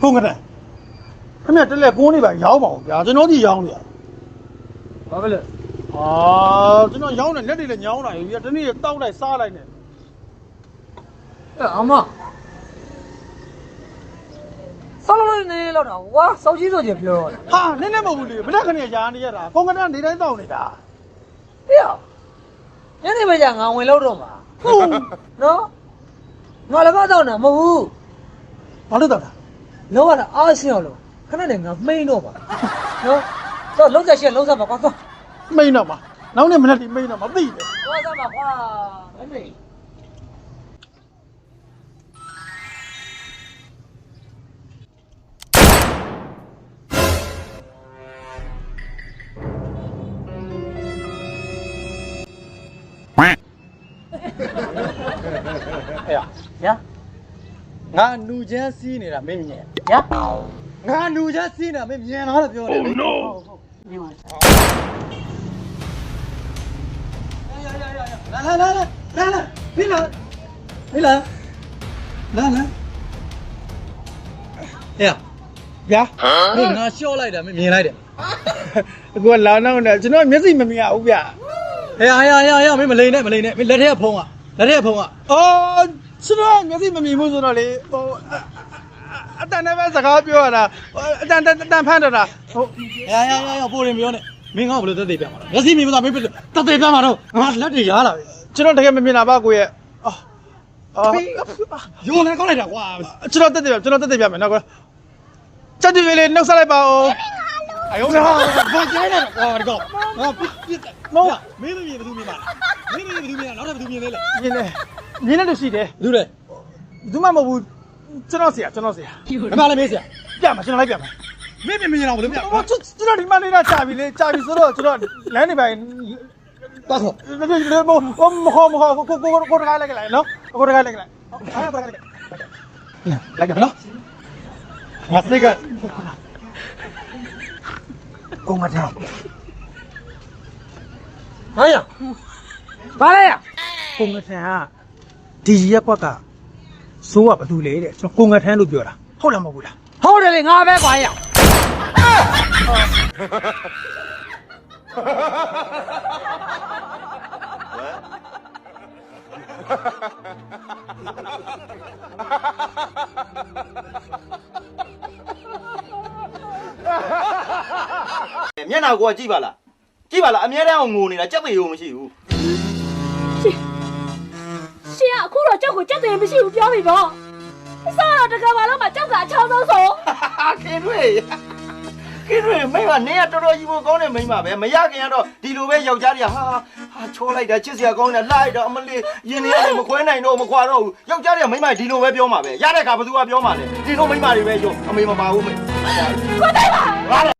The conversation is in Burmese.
ဖုန်းကတည်းခင်ဗျတက်လက်ကုန်းနေပါရောင်းပါဦးဗျာကျွန်တော်ကြီးရောင်းနေရဘာဖြစ်လဲအာကျွန်တော်ရောင်းတယ်လက်တွေလည်းညောင်းလာပြီဗျာဒီနေ့တောက်လိုက်စားလိုက်နေအဲ့အမဆောက်လို့နေလောက်တာဝါစောက်ကြီးဆိုချင်ပြောတော့တယ်ဟာနည်းနည်းမဟုတ်ဘူးလေဘလက်ခဏရာနေရတာဖုန်းကတည်းနေတိုင်းတောက်နေတာဟေ့ညနေပဲကြာငါဝင်လို့တော့မှာဟုတ်နော်ငါလည်းမတော့တာမဟုတ်ဘူးဘာလို့တောက်တာ လောကတာအားရှင်းအောင်လို့ခဏနဲ့ငါမှိန်တော့ပါနော်တော့လုံးချက်ရှက်လုံးစားပါကွာသွားမိန်တော့မှာနောက်နေ့မနေ့ဒီမိန်တော့မသိတယ်သွားစားပါကွာမမေအဲ့ရညာ ငါနူချမ်းစီးနေတာမင်းမြင်ရငါနူချမ်းစီးနေတာမင်းမြင်လားလို့ပြောတယ် Oh no လာလာလာလာလာမင်းလာမင်းလာလာလာအေးဗျာမင်းငါရှော့လိုက်တာမင်းမြင်လိုက်တယ်အကူကလာနောက်နေကျွန်တော်မျက်စိမမြင်ဘူးဗျအေးဟာဟာဟာမင်းမလိန်နဲ့မလိန်နဲ့မင်းလက်ထက်ကဖုံးကလက်ထက်ကဖုံးကအော် ကျွန်တော်မျက်စိမမြင်ဘူးဆိုတော့လေဟိုအတန်နဲ့ပဲစကားပြောရတာအတန်တန်ဖမ်းတာဟုတ်ဟာဟာဟာပိုရင်ပြောနေမင်းငါ့ကိုဘယ်လိုသက်သေပြမှာလဲမျက်စိမြင်မသားမင်းသက်သေပြမှာတော့ငါလက်တွေရားလာပြီကျွန်တော်တကယ်မမြင်တာပါကိုရဲ့အော်အော်ယုံနေကောင်းလိုက်တာကွာကျွန်တော်သက်သေပြကျွန်တော်သက်သေပြမယ်နော်ကွာချက်တူလေးနှုတ်ဆက်လိုက်ပါဦးအယုံဟာဘာကြိုင်းလဲကွာဒီကောင်ငါပြစ်မောင်းမင်းမမြင်ဘူးမြင်ပါမင်းမမြင်ဘူးမြင်နောက်ထပ်ဘယ်သူမြင်လဲလဲမြင်တယ် မြင်တယ်လို့ရှိတယ်ဘူးလေဘူးမှမဟုတ်ဘူးကျွန်တော်ဆရာကျွန်တော်ဆရာဘယ်မှာလဲမေးဆရာပြမှာကျွန်တော်လိုက်ပြမှာမင်းမမြင်အောင်ဘယ်လိုပြကျွန်တော်ဒီမနေတာကြာပြီလေကြာပြီဆိုတော့ကျွန်တော်လမ်းနေပိုင်းတော့ဆိုမဟုတ်မဟုတ်မဟုတ်ကိုကိုကိုကိုတကားလိုက်လိုက်နော်ကိုတကားလိုက်လိုက်အားပါလိုက်လိုက်နော်ငါစိတ်ကကိုမထားဟာရဘာလဲရကိုငထန်က ဒီရက်ကွက်ကစိုးကဘာတူလေတဲ့ကျွန်တော်ကိုငထန်လို့ပြောတာဟုတ်လားမဟုတ်ဘူးလားဟုတ်တယ်လေငါပဲကွာရမျက်နှာကိုကကြည့်ပါလားကြည့်ပါလားအများတန်းအောင်ငိုနေတာကြက်ပေရုံမရှိဘူးရှင်က အခုတော့ကြောက်ကိုကြောက်တယ်မရှိဘူးပြောပြီပေါ့အစားတော့တကယ်ပါလို့မှကြောက်တာအချောင်းဆုံးဆိုခင်တွေခင်တွေမိမနေရတော်တော်ကြီးဖို့ကောင်းတဲ့မိမပဲမရခင်ကတော့ဒီလိုပဲယောက်ျားတွေကဟာဟာချောလိုက်တာချစ်စရာကောင်းတယ်လိုက်တော့အမလေးရင်နေရတယ်မခွဲနိုင်တော့မခွာတော့ဘူးယောက်ျားတွေကမိမဒီလိုပဲပြောမှာပဲရတဲ့ခါဘသူကပြောမှာလဲဒီလိုမိမတွေပဲယုံအမေမပါဘူးမေကိုတိုင်းပါဟာ